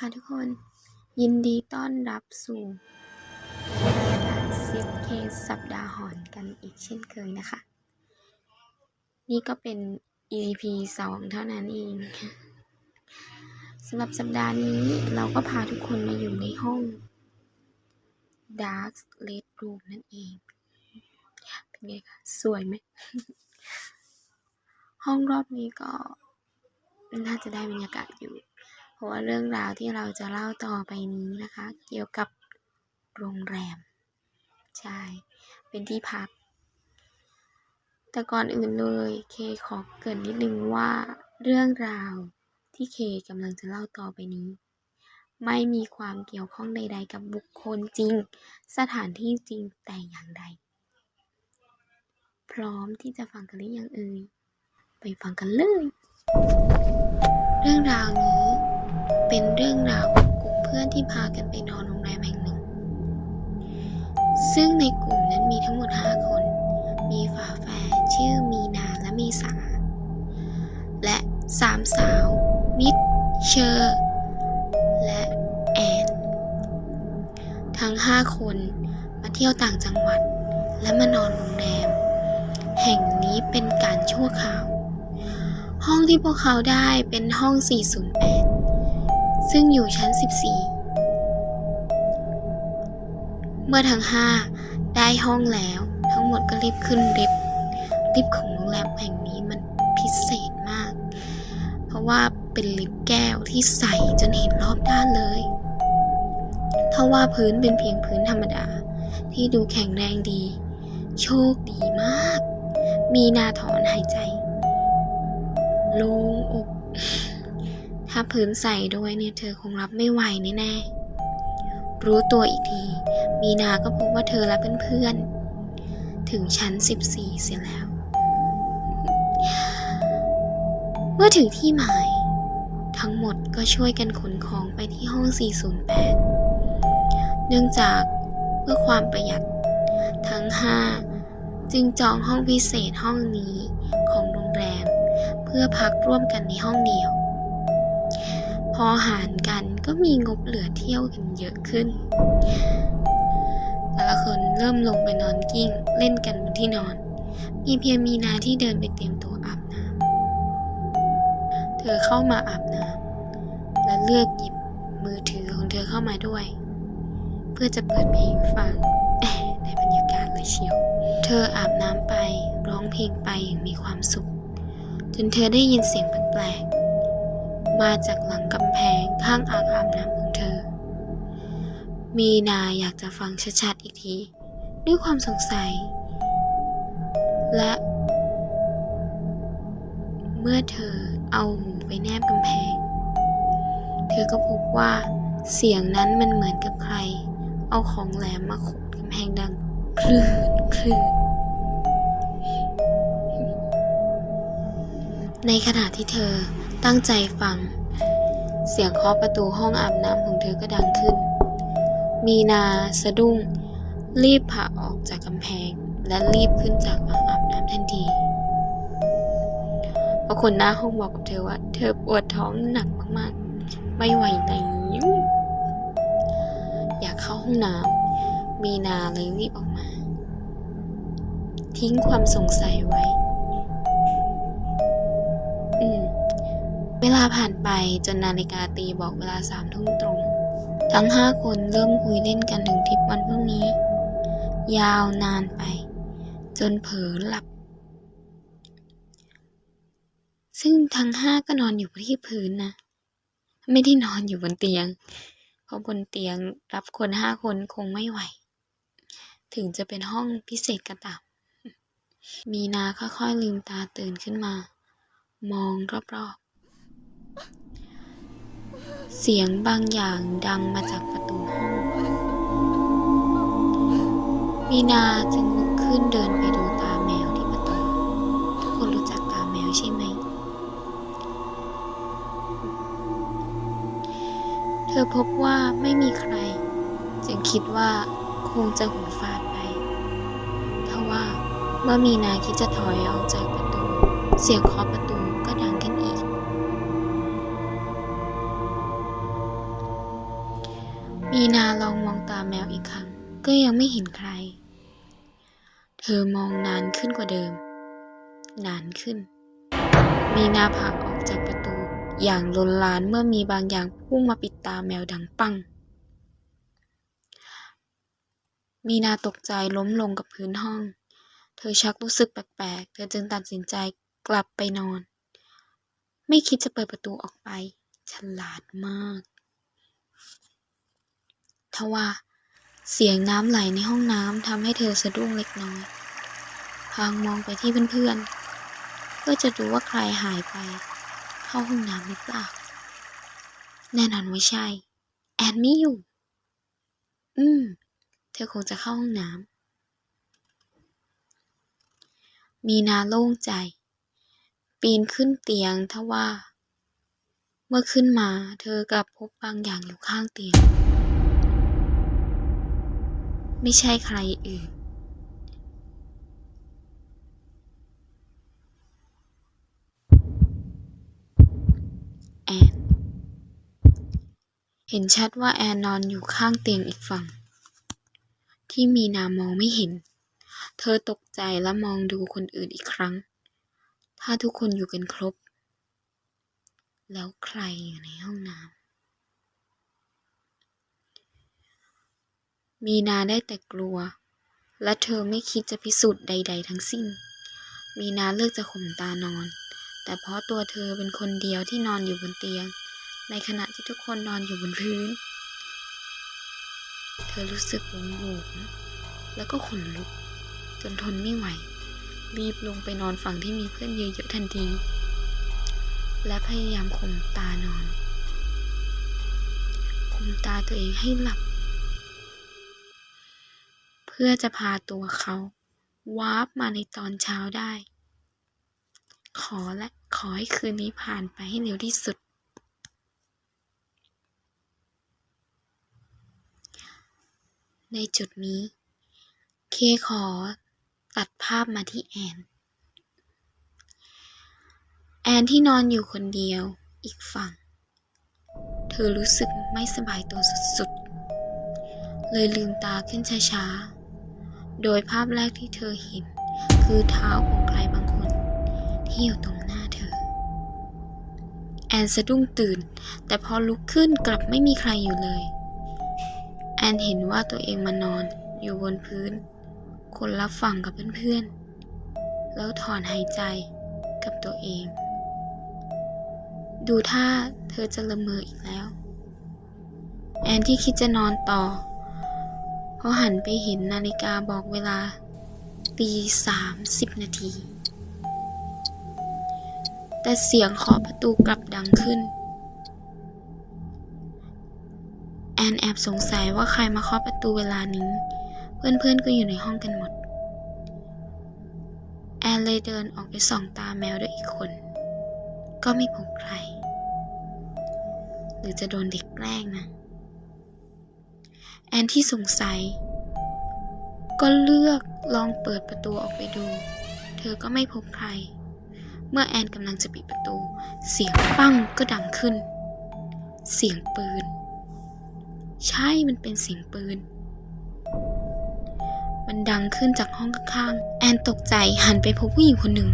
ค่ะทุกคน ยินดีต้อนรับสู่รายการเซียเคสัปดาห์หอนกันอีกเช่นเคยนะคะ นี่ก็เป็น EP สองเท่านั้นเองสำหรับสัปดาห์นี้เราก็พาทุกคนมาอยู่ในห้อง Dark Red Room นั่นเอง เป็นไงคะ สวยไหม ห้องรอบนี้ก็น่าจะได้บรรยากาศอยู่ เพราะว่าเรื่องราวที่เราจะเล่าต่อไปนี้นะคะ เกี่ยวกับโรงแรม ใช่ เป็นที่พัก แต่ก่อนอื่นเลยเคขอเกรินนิดนึงว่า เรื่องราวที่เคกำลังจะเล่าต่อไปนี้ ไม่มีความเกี่ยวข้องใด ๆ กับบุคคลจริง สถานที่จริงแต่อย่างใด พร้อมที่จะฟังกันหรือยังเอ่ยไปฟังกันเลย เรื่องราวนี้ เป็นเรื่องราวของกลุ่มเพื่อนที่พากันไปนอนโรงแรมแห่งหนึ่ง ซึ่งในกลุ่มนั้นมีทั้งหมด 5 คน มีฝาแฝดชื่อมีนาและเมษาและสามสาว มิดเชอร์ และแอน ทั้ง 5 คนมาเที่ยวต่างจังหวัด และมานอนโรงแรม แห่งนี้เป็นการชั่วคราว ห้องที่พวกเขาได้เป็นห้อง 408 ซึ่งอยู่ชั้น 14 เมื่อทั้ง 5 ได้ห้องแล้ว ทั้งหมดก็รีบขึ้นลิฟต์ลิฟต์ของโรงแรมแห่งนี้มันพิเศษมาก เพราะว่าเป็นลิฟต์แก้วที่ใสจนเห็นรอบด้านเลยถ้าว่าพื้นเป็นเพียงพื้นธรรมดา ที่ดูแข็งแรงดี โชคดีมาก มีนาถอนหายใจ โล่งอก ถ้าพื้นใส่ด้วยเนี่ยเธอคงรับไม่ไหวแน่ๆ รู้ตัวอีกที มีนาก็พบว่าเธอและเพื่อนๆ ถึงชั้น 14 เสียแล้ว เมื่อถึงที่หมาย ทั้งหมดก็ช่วยกันขนของไปที่ห้อง 408 เนื่องจากเพื่อความประหยัดทั้ง 5 จึงจองห้องพิเศษห้องนี้ของโรงแรม เพื่อพักร่วมกันในห้องเดียว พอหารกันก็มีงบเหลือเที่ยวกันเยอะขึ้น แต่ละคนเริ่มลงไปนอนกิ้ง เล่นกันบนที่นอน มีเพียงมีนาที่เดินไปเตรียมตัวอาบน้ำ เธอเข้ามาอาบน้ำและเลือกหยิบมือถือของเธอเข้ามาด้วย เพื่อจะเปิดเพลงฟังแหมได้บรรยากาศเลยเชียว เธออาบน้ำไปร้องเพลงไปอย่างมีความสุข จนเธอได้ยินเสียงแปลก มาจากหลังกำแพงข้างอ่างอาบน้ำของเธอ มีนาอยากจะฟังชัดๆอีกที ด้วยความสงสัย และ เมื่อเธอเอาหูไปแนบกำแพง เธอก็พบว่าเสียงนั้นมันเหมือนกับใคร เอาของแหลมมาขุดกำแพงดังคลื่นคลื่นในขณะที่เธอ ตั้งใจฟัง เสียงเคาะประตูห้องอาบน้ำของเธอก็ดังขึ้น มีนาสะดุ้ง รีบผ่าออกจากกำแพง และรีบขึ้นจากอ่างอาบน้ำทันทีเพราะคนหน้าห้องบอกกับเธอว่า เธอปวดท้องหนักมากๆ ไม่ไหวแล้วอยากเข้าห้องน้ำมีนาเลยรีบออกมา ทิ้งความสงสัยไว้ วลาผ่านไปจนนาฬิกาตีบอกเวลาสามทุ่มตรง ทั้งห้าคนเริ่มคุยเล่นกันถึงทิปวันพรุ่งนี้ ยาวนานไป จนเผลอหลับ ซึ่งทั้งห้าก็นอนอยู่ที่พื้นนะ ไม่ได้นอนอยู่บนเตียง เพราะบนเตียงรับคนห้าคนคงไม่ไหว ถึงจะเป็นห้องพิเศษก็ตามมีนาค่อยๆลืมตาตื่นขึ้นมา มองรอบๆ เสียงบางอย่างดังมาจากประตูห้อง มีนาจึงลุกขึ้นเดินไปดูตาแมวที่ประตู ทุกคนรู้จักตาแมวใช่ไหม เธอพบว่าไม่มีใคร จึงคิดว่าคงจะหูฟาดไปทว่าเมื่อมีนาคิดจะถอยออกจากประตู เสียงเคาะประตู ก็ยังไม่เห็นใคร เธอมองนานขึ้นกว่าเดิม นานขึ้น มีนาผลักออกจากประตูอย่างลนลานเมื่อมีบางอย่างพุ่งมาปิดตาแมวดังปัง มีนาตกใจล้มลงกับพื้นห้อง เธอชักรู้สึกแปลกๆ เธอจึงตัดสินใจกลับไปนอน ไม่คิดจะเปิดประตูออกไป ฉลาดมากทว่า เสียงน้ำไหลในห้องน้ำทำให้เธอสะดุ้งเล็กน้อยพางมองไปที่เพื่อนๆ เพื่อจะดูว่าใครหายไป เข้าห้องน้ำหรือเปล่า แน่นอนว่าใช่ แอนไม่อยู่ อืม เธอคงจะเข้าห้องน้ำ มีนาโล่งใจ ปีนขึ้นเตียงทว่า เมื่อขึ้นมาเธอกลับพบบางอย่างอยู่ข้างเตียง ไม่ใช่ใครอื่น แอน เห็นชัดว่าแอนนอนอยู่ข้างเตียงอีกฝั่ง ที่มีนามองไม่เห็น เธอตกใจและมองดูคนอื่นอีกครั้ง ถ้าทุกคนอยู่กันครบ แล้วใครอยู่ในห้องน้ำ มีนาได้แต่กลัว และเธอไม่คิดจะพิสูจน์ใด ๆ ทั้งสิ้น มีนาเลือกจะข่มตานอน แต่เพราะตัวเธอเป็นคนเดียวที่นอนอยู่บนเตียง ในขณะที่ทุกคนนอนอยู่บนพื้น เธอรู้สึกหวงหวงแล้วก็ขนลุก จนทนไม่ไหว รีบลงไปนอนฝั่งที่มีเพื่อนเยอะๆทันที และพยายามข่มตานอนข่มตาตัวเองให้หลับ พื่อจะพาตัวเขาวาร์ปมาในตอนเช้าได้ ขอและขอให้คืนนี้ผ่านไปให้เร็วที่สุด ในจุดนี้ เคขอตัดภาพมาที่แอน แอนที่นอนอยู่คนเดียวอีกฝั่ง เธอรู้สึกไม่สบายตัวสุดๆ เลยลืมตาขึ้นช้าๆ โดยภาพแรกที่เธอเห็น คือเท้าของใครบางคน ที่อยู่ตรงหน้าเธอ แอนสะดุ้งตื่น แต่พอลุกขึ้นกลับไม่มีใครอยู่เลย แอนเห็นว่าตัวเองมานอนอยู่บนพื้น คนละฝั่งกับเพื่อนๆ แล้วถอนหายใจกับตัวเอง ดูท่าเธอจะละเมออีกแล้ว แอนที่คิดจะนอนต่อ เพราหันไปเห็นนาฬิกาบอกเวลาตีสามสิบนาที แต่เสียงเคาะประตูกลับดังขึ้น แอนแอบสงสัยว่าใครมาเคาะประตูเวลานี้ เพื่อนๆก็อยู่ในห้องกันหมด แอนเลยเดินออกไปส่องตาแมวด้วยอีกคน ก็ไม่พบใคร หรือจะโดนเด็กแกล้งนะ แอนที่สงสัย ก็เลือกลองเปิดประตูออกไปดู เธอก็ไม่พบใคร เมื่อแอนกำลังจะปิดประตู เสียงปั้งก็ดังขึ้น เสียงปืน ใช่มันเป็นเสียงปืน มันดังขึ้นจากห้องข้างๆ แอนตกใจหันไปพบผู้หญิงคนหนึ่ง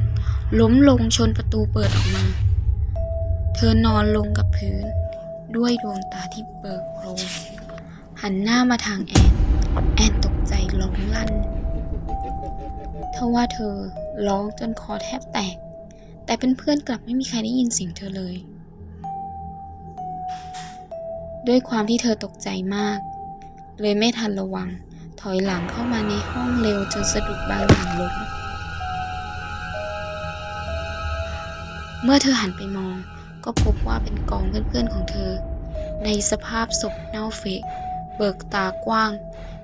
ล้มลงชนประตูเปิดออกมา เธอนอนลงกับพื้น ด้วยดวงตาที่เบิกโพลงหันหน้ามาทางแอน แอนตกใจร้องลั่นทว่าเธอร้องจนคอแทบแตก แต่เพื่อนๆกลับไม่มีใครได้ยินเสียงเธอเลย ด้วยความที่เธอตกใจมาก เลยไม่ทันระวัง ถอยหลังเข้ามาในห้องเร็วจนสะดุดบางอย่างล้มเมื่อเธอหันไปมอง ก็พบว่าเป็นกองเพื่อนๆของเธอ ในสภาพศพเน่าเฟะเบิกตากว้าง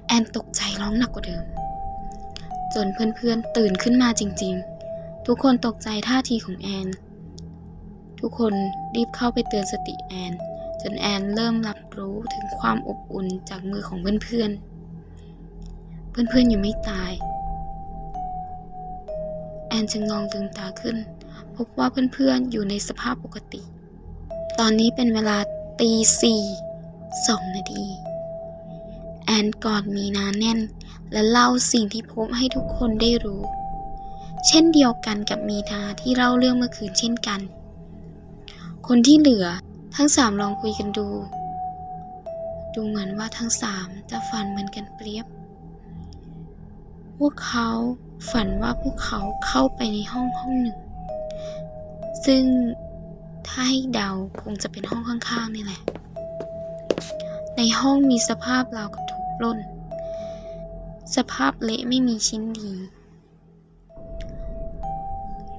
แอนตกใจร้องหนักกว่าเดิม จนเพื่อนๆตื่นขึ้นมาจริงๆ ทุกคนตกใจท่าทีของแอน ทุกคนรีบเข้าไปเตือนสติแอน จนแอนเริ่มรับรู้ถึงความอบอุ่นจากมือของเพื่อนๆ เพื่อนๆยังไม่ตาย แอนจึงลองลืมตาขึ้น พบว่าเพื่อนๆอยู่ในสภาพปกติ ตอนนี้เป็นเวลาตีสี่สองนาที แอนกอดมีนาแน่น และเล่าสิ่งที่พบให้ทุกคนได้รู้ เช่นเดียวกันกับมีนาที่เล่าเรื่องเมื่อคืนเช่นกัน คนที่เหลือทั้งสามลองคุยกันดู ดูเหมือนว่าทั้งสามจะฝันเหมือนกันเปรียบ พวกเขาฝันว่าพวกเขาเข้าไปในห้องห้องหนึ่ง ซึ่งถ้าให้เดาคงจะเป็นห้องข้างๆนี่แหละ ในห้องมีสภาพราวกับถู ปล้น สภาพเละไม่มีชิ้นดี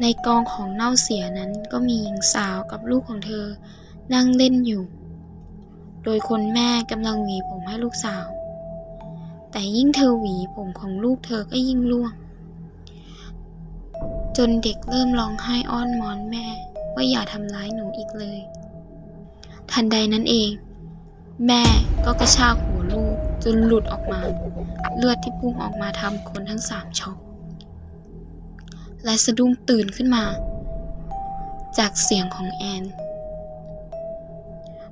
ในกองของเน่าเสียนั้นก็มีหญิงสาวกับลูกของเธอนั่งเล่นอยู่ โดยคนแม่กำลังหวีผมให้ลูกสาว แต่ยิ่งเธอหวีผมของลูกเธอก็ยิ่งร่วง จนเด็กเริ่มร้องไห้อ้อนมอนแม่ว่าอย่าทำร้ายหนูอีกเลย ทันใดนั้นเอง แม่ก็กระชากหัว ลูกจนหลุดออกมา เลือดที่พุ่งออกมาทำคนทั้งสามช็อกและสะดุ้งตื่นขึ้นมา จากเสียงของแอน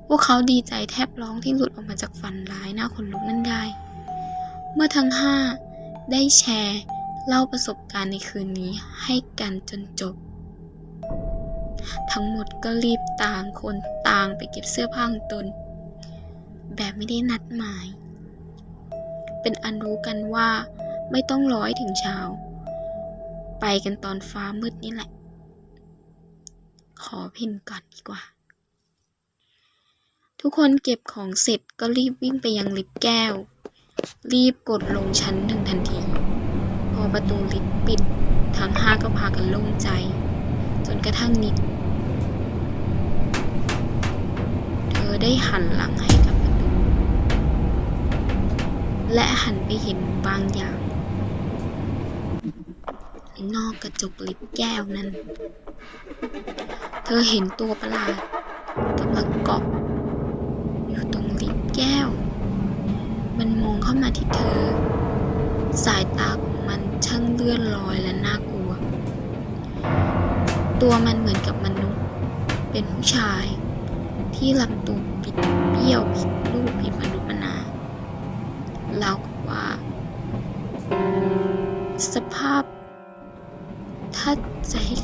พวกเขาดีใจแทบร้องที่หลุดออกมาจากฝันร้ายหน้าขนลุกนั่นได้ เมื่อทั้งห้าได้แชร์เล่าประสบการณ์ในคืนนี้ให้กันจนจบ ทั้งหมดก็รีบต่างคนต่างไปเก็บเสื้อผ้าของตน แบบไม่ได้นัดหมาย เป็นอันรู้กันว่าไม่ต้องร้อยถึงเช้า ไปกันตอนฟ้ามืดนี่แหละ ขอเพ่นก่อนดีกว่า ทุกคนเก็บของเสร็จก็รีบวิ่งไปยังลิฟต์แก้ว รีบกดลงชั้นหนึ่งทันที พอประตูลิฟต์ปิดทั้งห้าก็พากันโล่งใจ จนกระทั่งนิด เธอได้หันหลังให้ และหันไปเห็นบางอย่าง นอกกระจกลิฟต์แก้วนั้น เธอเห็นตัวประหลาดกำลังเกาะอยู่ตรงลิฟต์แก้ว มันมองเข้ามาที่เธอ สายตาของมันช่างเลื่อนลอยและน่ากลัว ตัวมันเหมือนกับมนุษย์ เป็นผู้ชาย ที่ลำตัวบิดเบี้ยวผิดรูปผิดมนุษย์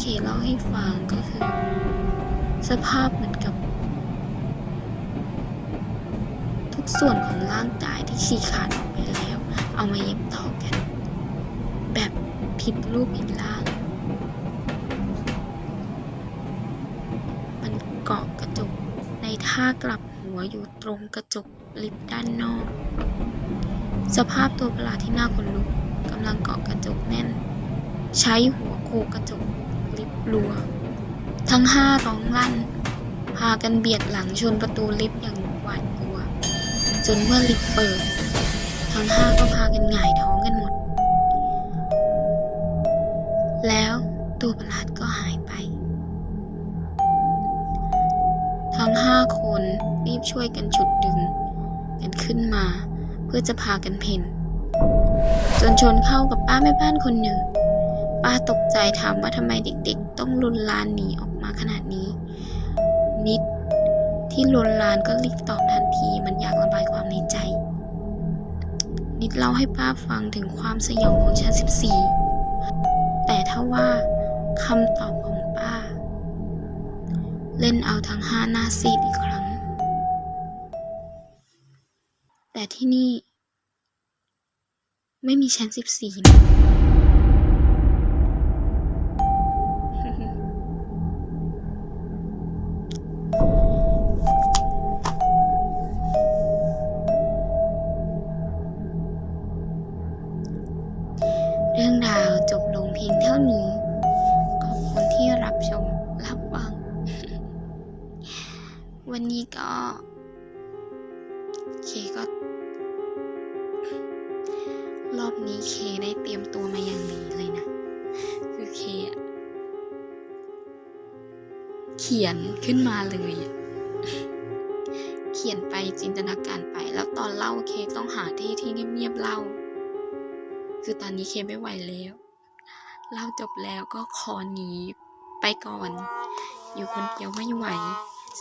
เคเล่าให้ฟังก็คือ สภาพเหมือนกับ ทุกส่วนของร่างกายที่ฉีกขาดออกไปแล้ว เอามาเย็บต่อกัน แบบผิดรูปผิดร่าง มันเกาะกระจกในท่ากลับหัวอยู่ตรงกระจกลิฟต์ด้านนอก สภาพตัวประหลาดที่น่าขนลุกกำลังเกาะกระจกแน่น ใช้หัวโขกกระจก ลิฟต์รัว ทั้งห้าร้องลั่น พากันเบียดหลังชนประตูลิฟต์อย่างหวาดกลัว จนเมื่อลิฟต์เปิด ทั้งห้าก็พากันหงายท้องกันหมด แล้วตัวประหลาดก็หายไป ทั้งห้าคนรีบช่วยกันฉุดดึง กันขึ้นมา เพื่อจะพากันเพ่นจนชนเข้ากับป้าแม่บ้านคนหนึ่ง ป้าตกใจถามว่าทำไมเด็กๆ ต้องลุนลานหนีออกมาขนาดนี้ นิดที่ลุนลานก็รีบตอบทันทีมันอยากระบายความในใจ นิดเล่าให้ป้าฟังถึงความสยองของชั้น14 แต่ถ้าว่าคำตอบของป้า เล่นเอาทั้งห้าหน้าซีดอีกครั้ง แต่ที่นี่ ไม่มีชั้น14นะ ขึ้นมาเลย เขียนไปจินตนาการไป แล้วตอนเล่าเคต้องหาที่ที่เงียบๆเล่า คือตอนนี้เคไม่ไหวแล้ว เล่าจบแล้วก็ขอหนีไปก่อน อยู่คนเดียวไม่ไหว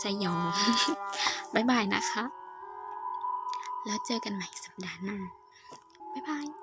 สยองบายบายนะคะ แล้วเจอกันใหม่สัปสัปดาห์หน้า บ๊ายบาย